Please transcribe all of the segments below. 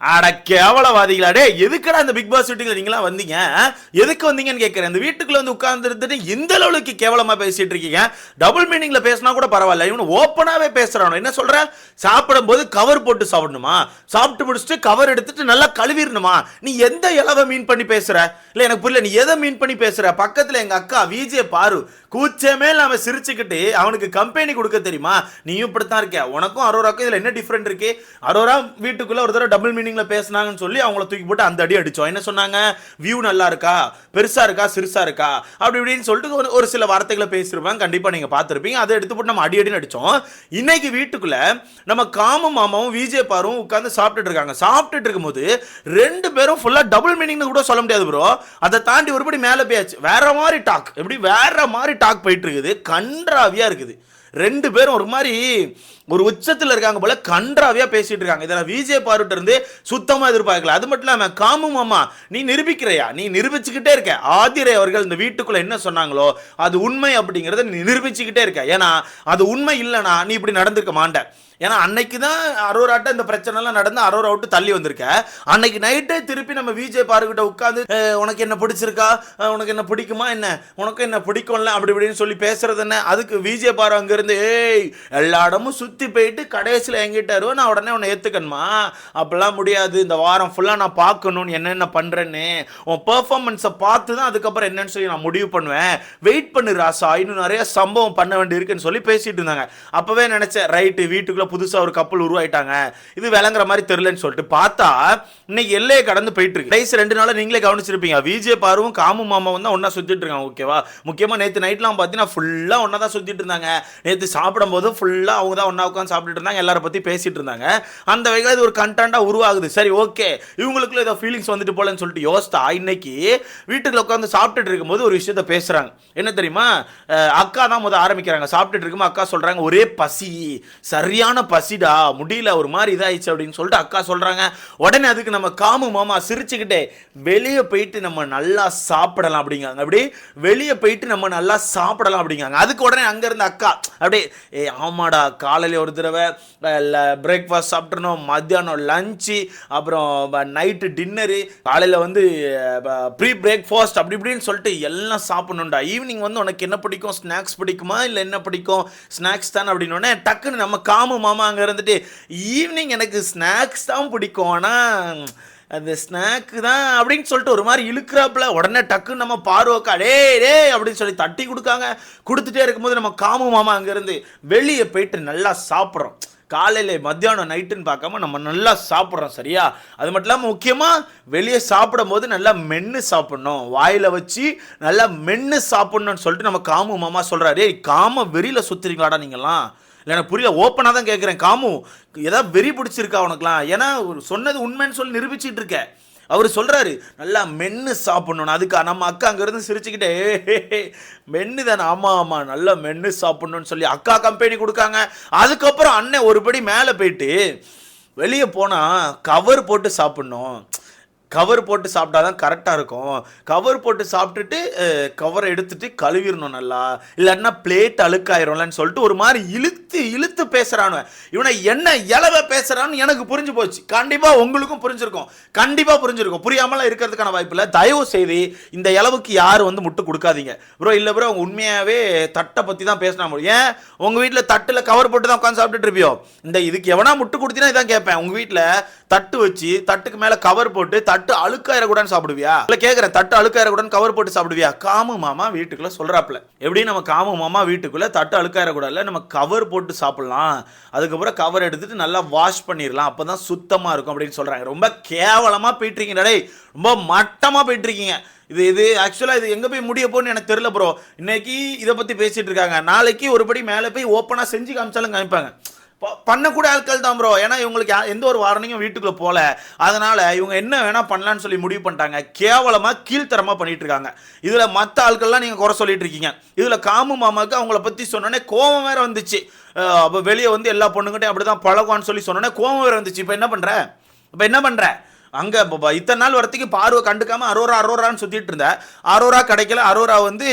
அட கேவலவாதிகளா? டே எதுக்குடா அந்த பிக் பாஸ் வீட்டுக்குள்ள நீங்களா வந்தீங்க எதுக்கு வந்தீங்கன்னு கேட்கறேன் இந்த வீட்டுக்குள்ள வந்து உட்கார்ந்து இருந்துட்டு இந்த அளவுக்கு கேவலமா பேசிட்டு இருக்கீங்க. டபுள் மீனிங்ல பேசினா கூட பரவாயில்ல. இவனு ஓப்பனாவே பேசுறானோ. என்ன சொல்ற? சாப்பிடும் போது கவர் போட்டு சாப்பிடணுமா? சாப்பிட்டு முடிச்சுட்டு கவர் எடுத்துட்டு நல்லா கழுவிடணுமா? நீ எந்த இலவை மீன் பண்ணி பேசுற? இல்ல எனக்கு புரியல. நீ எதை மீன் பண்ணி பேசுற? பக்கத்துல எங்க அக்கா விஜே பாரு. கூச்சமே இல்லாமல் சிரிச்சுக்கிட்டு அவனுக்கு கம்பெனி கொடுக்க தெரியுமா? நீயும் இப்படித்தான் இருக்க. உனக்கும் அரோராக்கும் இதில் என்ன டிஃப்ரெண்ட் இருக்கு? அரோரா வீட்டுக்குள்ள ஒரு தடவை டபுள் மீனிங்ல பேசுனாங்கன்னு சொல்லி அவங்கள தூக்கி போட்டு அந்த அடி அடிச்சோம். என்ன சொன்னாங்க? வியூ நல்லா இருக்கா? பெருசா இருக்கா? சிறுசா இருக்கா? அப்படி இப்படின்னு சொல்லிட்டு ஒரு ஒரு சில வார்த்தைகளை பேசியிருப்பாங்க. கண்டிப்பா நீங்க பார்த்துருப்பீங்க. அதை எடுத்து போட்டு நம்ம அடி அடின்னு அடிச்சோம். இன்னைக்கு வீட்டுக்குள்ள நம்ம காம மாமாவும் விஜே பாரும் உட்காந்து சாப்பிட்டுட்டு இருக்காங்க. சாப்பிட்டுட்டு இருக்கும்போது ரெண்டு பேரும் ஃபுல்லா டபுள் மீனிங்னு கூட சொல்ல முடியாது ப்ரோ அதை தாண்டி ஒருபடி மேலே போயாச்சு. வேற மாதிரி டாக் எப்படி? வேற மாதிரி டாக் போயிட்டு இருக்குது கன்றாவியாக இருக்குது. ரெண்டு பேரும் ஒரு மாதிரி ஒரு உச்சத்தில் இருக்காங்க போல கன்றாவியாக பேசிட்டு இருக்காங்க. இதை விஜய் பாருட்டு இருந்து சுத்தமாக எதிர்பார்க்கல. அது மட்டும் இல்லாமல் காமு மாமா நீ நிரூபிக்கிறையா? நீ நிரூபிச்சுக்கிட்டே இருக்க. ஆதிரை அவர்கள் இந்த வீட்டுக்குள்ள என்ன சொன்னாங்களோ அது உண்மை அப்படிங்கிறத நீ நிரூபிச்சுக்கிட்டே இருக்க. ஏன்னா அது உண்மை இல்லைனா நீ இப்படி நடந்திருக்க மாட்ட. ஏன்னா அன்னைக்கு தான் அரோராட்ட இந்த பிரச்சனைலாம் நடந்து அரோரா விட்டு தள்ளி வந்திருக்க. அன்னைக்கு நைட்டே திருப்பி நம்ம விஜய் பாருக்கிட்ட உட்காந்து உனக்கு என்ன பிடிச்சிருக்கா? உனக்கு என்ன பிடிக்குமா? என்ன? உனக்கு என்ன பிடிக்கும்ல? அப்படி இப்படின்னு சொல்லி பேசுறது என்ன? அதுக்கு விஜய் பாரு அங்கிருந்து ஏய் எல்லா இடமும் சுற்றி போயிட்டு கடைசியில் எங்கிட்ட வருவோம் நான் உடனே உன்னை ஏற்றுக்கணுமா அப்படிலாம் முடியாது. இந்த வாரம் ஃபுல்லாக நான் பார்க்கணும்னு என்னென்ன பண்ணுறேன்னு உன் பெர்ஃபார்மன்ஸை பார்த்து தான் அதுக்கப்புறம் என்னன்னு சொல்லி நான் முடிவு பண்ணுவேன். வெயிட் பண்ணு ராசா. இன்னும் நிறைய சம்பவம் பண்ண வேண்டியிருக்குன்னு சொல்லி பேசிட்டு இருந்தாங்க. அப்போவே நினச்சேன் ரைட்டு வீட்டுக்குள்ளே புதுசாக ஒரு கப்பல் உருவாயிட்டாங்க. இது விளங்குற மாதிரி தெரியலன்னு சொல்லிட்டு பார்த்தா இன்னைக்கு எல்லையை கடந்து போயிட்டு இருக்கு கடைசி ரெண்டு நாளாக நீங்களே கவனிச்சிருப்பீங்க. விஜய் பாருவும் காமு மாமாவும் தான் ஒண்ணா சுத்திட்டு இருக்காங்க ஓகேவா முக்கியமாக நேற்று நைட்லாம் பார்த்தீங்கன்னா ஃபுல்லாக ஒன்றா தான் சுத்திட்டு இருந்தாங்க. நேற்று சாப்பிடும் போது அவங்க தான் ஒன்றா உட்காந்து சாப்பிட்டுட்டு இருந்தாங்க எல்லாரை பற்றி பேசிட்டு இருந்தாங்க. அந்த வகையில் இது ஒரு கண்டாக உருவாகுது. சரி ஓகே இவங்களுக்குள்ள ஏதோ ஃபீலிங்ஸ் வந்துட்டு போலன்னு சொல்லிட்டு யோசித்தா இன்னைக்கு வீட்டுக்குள்ள உட்காந்து சாப்பிட்டுட்டு இருக்கும்போது ஒரு விஷயத்த பேசுகிறாங்க என்ன தெரியுமா? அக்கா தான் முதல் ஆரம்பிக்கிறாங்க. சாப்பிட்டுட்டு இருக்கும்போது அக்கா சொல்கிறாங்க ஒரே பசி. சரியான பசிடா முடியல ஒரு மாதிரி இதாயிடுச்சு அப்படின்னு சொல்லிட்டு அக்கா சொல்றாங்க. உடனே அதுக்கு நம்ம காமு மாமா சிரிச்சுக்கிட்டே வெளியே போயிட்டு நம்ம நல்லா சாப்பிடலாம் அப்படிங்காங்க அப்படி வெளியே போயிட்டு நம்ம நல்லா சாப்பிடலாம் அப்படிங்காங்க அதுக்கு உடனே அங்கேருந்து அக்கா அப்படியே ஏ ஆமாடா காலையில ஒரு தடவை பிரேக்ஃபாஸ்ட் சாப்பிட்றணும் மத்தியானம் லஞ்சு அப்புறம் நைட்டு டின்னரு காலையில் வந்து ப்ரீ பிரேக்ஃபாஸ்ட் அப்படி இப்படின்னு சொல்லிட்டு எல்லாம் சாப்பிடணும்டா. ஈவினிங் வந்து உனக்கு என்ன பிடிக்கும்? ஸ்நாக்ஸ் பிடிக்குமா? இல்லை என்ன பிடிக்கும்? ஸ்நாக்ஸ் தானே அப்படின்னு உடனே டக்குன்னு நம்ம காமு மாமா அங்கே இருந்துட்டு ஈவினிங் எனக்கு ஸ்நாக்ஸ் தான் பிடிக்கும். ஆனால் அந்த ஸ்நாக்கு தான் அப்படின்னு சொல்லிட்டு ஒரு மாதிரி இழுக்கிறாப்புல. உடனே டக்குன்னு நம்ம பார்வோக்கா டே டே அப்படின்னு சொல்லி தட்டி கொடுக்காங்க. கொடுத்துட்டே இருக்கும்போது நம்ம காமு மாமா அங்கேருந்து வெளியே போயிட்டு நல்லா சாப்பிட்றோம். காலையில் மத்தியானம் நைட்டுன்னு பார்க்காம நம்ம நல்லா சாப்பிட்றோம் சரியா? அது மட்டும் இல்லாமல் முக்கியமாக வெளியே சாப்பிடும் போது நல்லா மென்று சாப்பிட்ணும். வாயில் வச்சு நல்லா மென்று சாப்பிட்ணுன்னு சொல்லிட்டு நம்ம காமு மாமா சொல்கிறாரு காம வெறியில் சுற்றுறீங்களாடா நீங்களாம் இல்லை எனக்கு புரியல. ஓப்பனாக தான் கேட்குறேன் காமு ஏதாவது வெறி பிடிச்சிருக்கா உனக்குலாம்? ஏன்னா சொன்னது உண்மைன்னு சொல்லி நிரூபிச்சிட்டு இருக்க. அவர் சொல்கிறாரு நல்லா மென்னு சாப்பிட்ணுன்னு அதுக்கு நம்ம அக்கா அங்கேருந்து சிரிச்சுக்கிட்டே மென்னு தானே. ஆமாம் ஆமாம் நல்லா மென்னு சாப்பிட்ணுன்னு சொல்லி அக்கா கம்பெனி கொடுக்காங்க. அதுக்கப்புறம் அண்ணன் ஒருபடி மேலே போயிட்டு வெளியே போனால் கவர் போட்டு சாப்பிட்ணும். கவர் போட்டு சாப்பிட்டா தான் கரெக்டாக இருக்கும். கவர் போட்டு சாப்பிட்டுட்டு கவரை எடுத்துட்டு கழுவிடணும் நல்லா. இல்லைன்னா பிளேட் அழுக்காயிரும்லன்னு சொல்லிட்டு ஒரு மாதிரி இழுத்து இழுத்து பேசுகிறானுவன் இவனை என்ன இலவ பேசுகிறான்னு எனக்கு புரிஞ்சு போச்சு. கண்டிப்பாக உங்களுக்கும் புரிஞ்சிருக்கும். கண்டிப்பாக புரிஞ்சிருக்கும். புரியாமலாம் இருக்கிறதுக்கான வாய்ப்பு இல்லை. தயவு செய்து இந்த இளவுக்கு யாரும் வந்து முட்டு கொடுக்காதீங்க. ப்ரோ இல்லை ப்ரோ அவங்க உண்மையாகவே தட்டை பற்றி தான் பேசினா முடியும் ஏன்? உங்கள் வீட்டில் தட்டில் கவர் போட்டு தான் உட்காந்து சாப்பிட்டுட்டு இருப்பியோ? இந்த இதுக்கு எவனா முட்டு கொடுத்தீங்கன்னா இதான் கேட்பேன் உங்கள் வீட்டில் தட்டு வச்சு தட்டுக்கு மேலே கவர் போட்டு தட்டு தட்டு அழுக்காயிரக்கூடான்னு சாப்பிடுவியா? இல்லை கேட்குற தட்டு அழுக்காயிரக்கூடான்னு கவர் போட்டு சாப்பிடுவியா? காமு மாமா வீட்டுக்குள்ள சொல்கிறாப்புல எப்படி நம்ம காமு மாமா வீட்டுக்குள்ள தட்டு அழுக்காயிரக்கூடாதுல நம்ம கவர் போட்டு சாப்பிடலாம். அதுக்கப்புறம் கவர் எடுத்துட்டு நல்லா வாஷ் பண்ணிடலாம் அப்போ தான் சுத்தமாக இருக்கும் அப்படின்னு சொல்கிறாங்க ரொம்ப கேவலமாக போயிட்டு இருக்கீங்க ரொம்ப மட்டமாக போயிட்டு இருக்கீங்க இது இது ஆக்சுவலாக இது எங்கே போய் முடிய போகணும்னு எனக்கு தெரியல ப்ரோ இன்னைக்கு இதை பற்றி பேசிகிட்டு இருக்காங்க. நாளைக்கு ஒருபடி மேலே போய் ஓப்பனாக செஞ்சு காமிச்சாலும் காமிப்பாங்க. பண்ணக்கூட ஆட்கள் தான் ப்ரோ ஏன்னா இவங்களுக்கு யா- எந்த ஒரு வாரணையும் வீட்டுக்குள்ளே போகல அதனால் இவங்க என்ன வேணால் பண்ணலான்னு சொல்லி முடிவு பண்ணிட்டாங்க. கேவலமாக கீழ்த்தரமாக பண்ணிட்டு இருக்காங்க. இதில் மற்ற ஆட்கள்லாம் நீங்கள் குறை சொல்லிட்டு இருக்கீங்க. இதில் காமு மாமாவுக்கு அவங்கள பற்றி சொன்னோன்னே கோபம் வேறு வந்துச்சு. அப்போ வெளியே வந்து எல்லா பொண்ணுங்கிட்டையும் அப்படிதான் பழகுவான்னு சொல்லி சொன்னோன்னே கோபம் வேற வந்துச்சு. இப்போ என்ன பண்ணுற இப்போ என்ன பண்ணுற அங்கே இத்தனை நாள் வரத்துக்கு பார்வை கண்டுக்காம அரோரா அரோரான்னு சுற்றிட்டு இருந்தேன் அரோரா கிடைக்கல அரோரா வந்து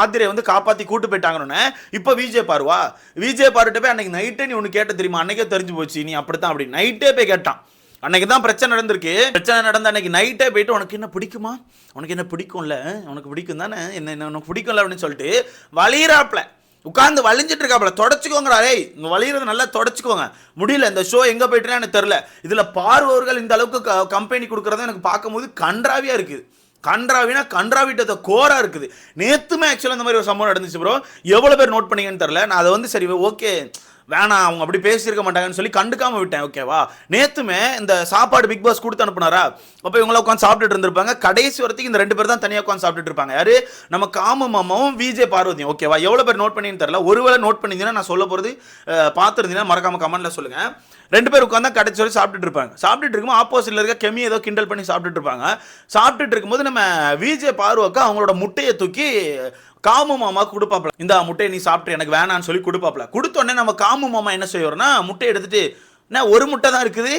ஆதிரை வந்து காப்பாற்றி கூட்டு போயிட்டாங்கன்னு இப்போ விஜய் பாருவா. விஜய் பாருட்ட போய் அன்னைக்கு நைட்டே நீ ஒன்று கேட்ட தெரியுமா? அன்னைக்கே தெரிஞ்சு போச்சு நீ அப்படித்தான் அப்படி நைட்டே போய் கேட்டான். அன்னைக்கு தான் பிரச்சனை நடந்திருக்கு. பிரச்சனை நடந்த அன்னைக்கு நைட்டே போயிட்டு உனக்கு என்ன பிடிக்குமா? உனக்கு என்ன பிடிக்கும்ல? உனக்கு பிடிக்கும் தானே என்ன என்ன உனக்கு பிடிக்கும்ல? அப்படின்னு சொல்லிட்டு வலியிறாப்ல. உட்காந்து வலிஞ்சிட்டு இருக்காப்ல தொடச்சிக்கோங்கடா ஏய் இங்க நல்லா தொடச்சிக்கோங்க. முடியல இந்த ஷோ எங்கே போயிட்டுனா எனக்கு தெரில இதில் பார்வர்கள் இந்த அளவுக்கு கம்பெனி கொடுக்குறத எனக்கு பார்க்கும்போது கன்றாவியாக இருக்குது. கன்றாவினா கன்றாவிட்டத கோராக இருக்குது. நேற்றுமே ஆக்சுவலாக இந்த மாதிரி ஒரு சம்பவம் நடந்துச்சு ப்ரோ எவ்வளோ பேர் நோட் பண்ணீங்கன்னு தெரில நான் அதை வந்து சரி ஓகே வேணாம் அவங்க அப்படி பேசியிருக்க மாட்டாங்கன்னு சொல்லி கண்டுக்காம விட்டேன் ஓகேவா நேத்துமே இந்த சாப்பாடு பிக் பாஸ் கொடுத்து அனுப்புனாரா? அப்போ இவங்கள உட்காந்து சாப்பிட்டுட்டு இருந்திருப்பாங்க. கடைசி வரத்துக்கு இந்த ரெண்டு பேர் தான் தனியாக உட்காந்து சாப்பிட்டுட்டு இருப்பாங்க. யாரு? நம்ம காம மாமாவும் விஜே பார்வதியும் ஓகேவா எவ்வளோ பேர் நோட் பண்ணின்னு தெரியல. ஒருவேளை நோட் பண்ணியிருந்தீங்கன்னா நான் சொல்ல போகிறது பார்த்துருந்தீங்கன்னா மறக்காம கமெண்ட்ல சொல்லுங்கள் ரெண்டு பேர் உட்காந்து கடைசி வரை சாப்பிட்டுட்டு இருப்பாங்க. சாப்பிட்டுட்டு இருக்கும்போது ஆப்போசிட்ல இருக்க கெமி ஏதோ கிண்டல் பண்ணி சாப்பிட்டுட்டு இருப்பாங்க. சாப்பிட்டுட்டு இருக்கும்போது நம்ம விஜே பார்வக்கா அவங்களோட முட்டையை தூக்கி காமு மாமா கொடுப்பாப்ல இந்த முட்டையை நீ சாப்பிட்டு எனக்கு வேணான்னு சொல்லி கொடுப்பாப்ல கொடுத்தோடனே நம்ம காமு மாமா என்ன செய்வோம்னா முட்டையை எடுத்துட்டு என்ன ஒரு முட்டை தான் இருக்குது.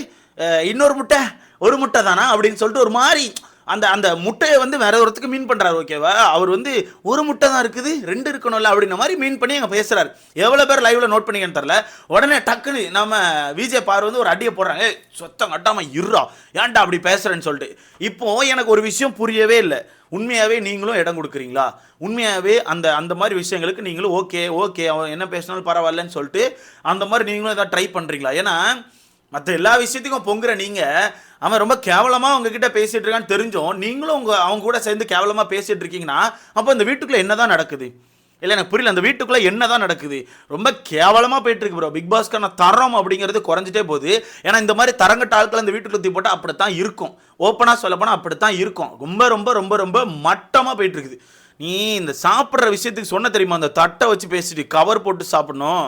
இன்னொரு முட்டை ஒரு முட்டை தானா? அப்படின்னு சொல்லிட்டு ஒரு மாதிரி அந்த அந்த முட்டையை வந்து வேற ஒருத்துக்கு மீன் பண்ணுறாரு ஓகேவா? அவர் வந்து ஒரு முட்டை தான் இருக்குது ரெண்டு இருக்கணும்ல அப்படின்ற மாதிரி மீன் பண்ணி அங்கே பேசுகிறாரு எவ்வளோ பேர் லைவ்ல நோட் பண்ணிக்கன்னு தெரில உடனே டக்குன்னு நம்ம விஜய் பார் வந்து ஒரு அடியை போடுறாங்க. சொத்தம் கட்டாமல் இருறா ஏன்டா அப்படி பேசுகிறேன்னு சொல்லிட்டு. இப்போ எனக்கு ஒரு விஷயம் புரியவே இல்லை. உண்மையாகவே நீங்களும் இடம் கொடுக்குறீங்களா? உண்மையாகவே அந்த அந்த மாதிரி விஷயங்களுக்கு நீங்களும் ஓகே ஓகே அவன் என்ன பேசினாலும் பரவாயில்லன்னு சொல்லிட்டு அந்த மாதிரி நீங்களும் எதாவது ட்ரை பண்ணுறீங்களா ஏன்னா மற்ற எல்லா விஷயத்துக்கும் பொங்குற நீங்கள் அவன் ரொம்ப கேவலமாக உங்ககிட்ட பேசிட்டு இருக்கான்னு தெரிஞ்சும். நீங்களும் உங்கள் அவங்க கூட சேர்ந்து கேவலமாக பேசிட்டு இருக்கீங்கன்னா அப்போ இந்த வீட்டுக்குள்ள என்னதான் நடக்குது? இல்லை எனக்கு புரியல அந்த வீட்டுக்குள்ள என்னதான் நடக்குது? ரொம்ப கேவலமாக போயிட்டு இருக்கு ப்ரோ பிக் பாஸ்க்கான தரம் அப்படிங்கிறது குறைஞ்சிட்டே போகுது. ஏன்னா இந்த மாதிரி தரங்கட்ட ஆட்கள் அந்த வீட்டுக்குள்ள தூக்கி போட்டால் அப்படித்தான் இருக்கும். ஓப்பனாக சொல்ல போனால் அப்படித்தான் இருக்கும். ரொம்ப ரொம்ப ரொம்ப ரொம்ப மட்டமாக போயிட்டு இருக்குது. நீ இந்த சாப்பிட்ற விஷயத்துக்கு சொன்ன தெரியுமா? அந்த தட்டை வச்சு பேசிட்டு கவர் போட்டு சாப்பிடணும்.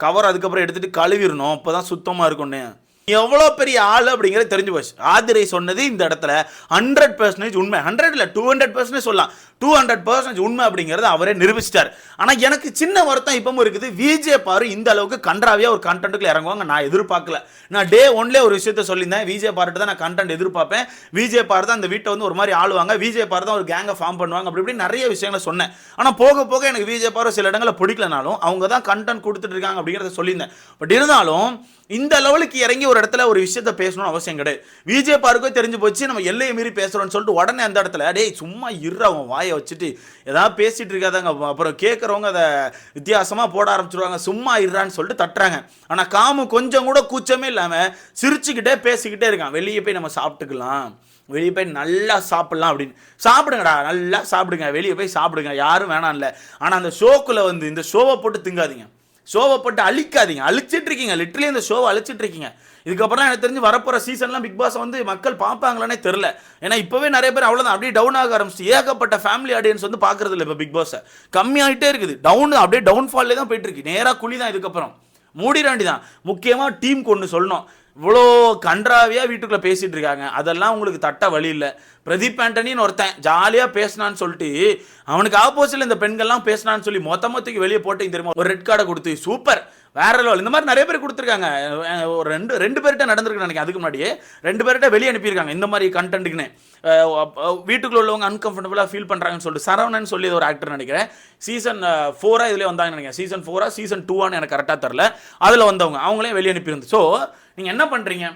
கவர் அதுக்கப்புறம் எடுத்துகிட்டு கழுவிடணும். அப்போ தான் சுத்தமாக இருக்கும்னு. எவ்வளோ பெரிய ஆள் அப்படிங்கிறது தெரிஞ்சு போச்சு. ஆதிரை சொன்னது இந்த இடத்துல ஹண்ட்ரட் பர்சன்டேஜ் உண்மை. ஹண்ட்ரட் இல்லை டூ ஹண்ட்ரட் பர்சன்டேஜ் சொல்லலாம். டூ ஹண்ட்ரட் பர்சன்டேஜ் உண்மை அப்படிங்கிறது அவரே நிரூபிச்சிட்டார். ஆனால் எனக்கு சின்ன வருத்தம் இப்பவும் இருக்குது. விஜே பாரு இந்த அளவுக்கு கன்றாவியா ஒரு கண்டென்ட்டுக்குள்ள இறங்குவாங்க நான் எதிர்பார்க்கல. நான் டே ஒன்லேயே ஒரு விஷயத்த சொல்லியிருந்தேன். விஜே பாருட்டு தான் நான் கண்டென்ட் எதிர்பார்ப்பேன். விஜே பார் தான் அந்த வீட்டை வந்து ஒரு மாதிரி ஆளுவாங்க. விஜே பார் தான் ஒரு கேங்கை ஃபார்ம் பண்ணுவாங்க. அப்படி இப்படி நிறைய விஷயங்களை சொன்னேன். ஆனால் போக போக எனக்கு விஜே பார் சில இடங்களில் பிடிக்கலனாலும் அவங்க தான் கண்டென்ட் கொடுத்துட்டு இருக்காங்க அப்படிங்கிறத சொல்லியிருந்தேன். பட் இருந்தாலும் இந்த லெவலுக்கு இறங்கி ஒரு இடத்துல ஒரு விஷயத்த பேசணும்னு அவசியம் கிடையாது. விஜய் பாருக்கோ தெரிஞ்சு போச்சு. நம்ம எல்லையை மீறி பேசுகிறோம்னு சொல்லிட்டு உடனே அந்த இடத்துல டேய் சும்மா இருற அவன் வாயை வச்சுட்டு ஏதாவது பேசிட்டு இருக்காதாங்க. அப்புறம் கேட்குறவங்க அதை வித்தியாசமாக போட ஆரம்பிச்சிருவாங்க. சும்மா இருறான்னு சொல்லிட்டு தட்டுறாங்க. ஆனால் காமு கொஞ்சம் கூட கூச்சமே இல்லாமல் சிரிச்சுக்கிட்டே பேசிக்கிட்டே இருக்கான். வெளியே போய் நம்ம சாப்பிட்டுக்கலாம். வெளியே போய் நல்லா சாப்பிட்லாம் அப்படின்னு. சாப்பிடுங்கடா நல்லா சாப்பிடுங்க. வெளியே போய் சாப்பிடுங்க. யாரும் வேணாம் இல்லை ஆனால் அந்த ஷோக்குள்ளே வந்து இந்த ஷோவை போட்டு திங்காதீங்க. ஷோவை போட்டு அழிக்காதீங்க. அழிச்சிட்டு இருக்கீங்க. லிட்டரலி இந்த ஷோவை அழிச்சிட்டு இருக்கீங்க. இதுக்கப்புறம் எனக்கு தெரிஞ்சு வரப்போகிற சீசன்லாம் பிக் பாஸ் வந்து மக்கள் பார்ப்பாங்களானே தெரில ஏன்னா இப்போவே நிறைய பேர் அவ்வளோதான் அப்படியே டவுன் ஆக ஆரம்பிச்சு ஏகப்பட்ட ஃபேமிலி ஆடியன்ஸ் வந்து பார்க்குறது இல்லை இப்போ பிக் பாஸை கம்மியாகிட்டே இருக்குது. டவுன் அப்படியே டவுன் ஃபால்லே தான் போயிட்டு இருக்கு. நேராக குழி தான் இதுக்கப்புறம். மூடிராண்டி தான். முக்கியமாக டீம் கொண்டு சொல்லணும். இவ்வளோ கன்றாவியாக வீட்டுக்குள்ளே பேசிகிட்டு இருக்காங்க. அதெல்லாம் உங்களுக்கு தட்ட வழி இல்லை. பிரதீப் ஆண்டனின்னு ஒருத்தன் ஜாலியாக பேசினான்னு சொல்லிட்டு அவனுக்கு ஆப்போசிட்டில் இந்த பெண்கள்லாம் பேசினான்னு சொல்லி மொத்த மொத்தக்கு வெளியே போட்டீங்க தெரியுமா ஒரு ரெட் கார்டை கொடுத்து சூப்பர் வேற லெவல் இந்த மாதிரி நிறைய பேர் கொடுத்துருக்காங்க. ஒரு ரெண்டு ரெண்டு பேர்கிட்ட நடந்திருக்கு நினைக்கிறேன். அதுக்கு முன்னாடியே ரெண்டு பேர்கிட்ட வெளியே அனுப்பியிருக்காங்க. இந்த மாதிரி கண்டென்ட்டுக்குன்னு வீட்டுக்குள்ள உள்ளவங்க அன்கம்ஃபர்டபுளாக ஃபீல் பண்ணுறாங்கன்னு சொல்லிட்டு சரவணன் சொல்லி ஒரு ஆக்டர் நினைக்கிறேன். சீசன் ஃபோராக இதில் வந்தாங்கன்னு நினைக்கிறேன். சீசன் ஃபோராக சீசன் டூவான்னு எனக்கு கரெக்டாக தெரில அதில் வந்தவங்க அவங்களே வெளியே அனுப்பியிருந்து. ஸோ நீங்கள் என்ன பண்ணுறீங்க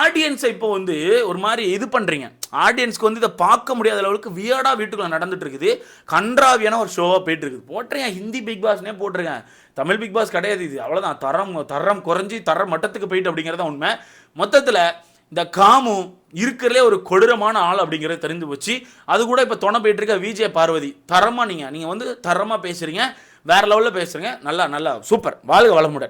ஆடியன்ஸை இப்போ வந்து ஒரு மாதிரி இது பண்ணுறீங்க ஆடியன்ஸ்க்கு வந்து இதை பார்க்க முடியாத அளவுக்கு வியர்டாக வீட்டுக்குள்ளே நடந்துட்டு இருக்குது கன்றாவியான ஒரு ஷோவாக போயிட்டு இருக்குது போட்டிருக்கேன் ஹிந்தி பிக் பாஸ்னே போட்டிருக்கேன். தமிழ் பிக் பாஸ் கிடையாது இது. அவ்வளோதான் தரம் தரம் குறைஞ்சி தர மட்டத்துக்கு போயிட்டு அப்படிங்கிறது தான் உண்மை. மொத்தத்தில் இந்த காமு இருக்கிறதுலே ஒரு கொடூரமான ஆள் அப்படிங்கிறத தெரிஞ்சு போச்சு. அது கூட இப்போ துணை போயிட்டு இருக்க விஜய பார்வதி தரமாக நீங்கள் நீங்கள் வந்து தரமாக பேசுகிறீங்க வேற லெவலில் பேசுகிறீங்க நல்லா நல்லா சூப்பர் வாழ்க வளமுடன்.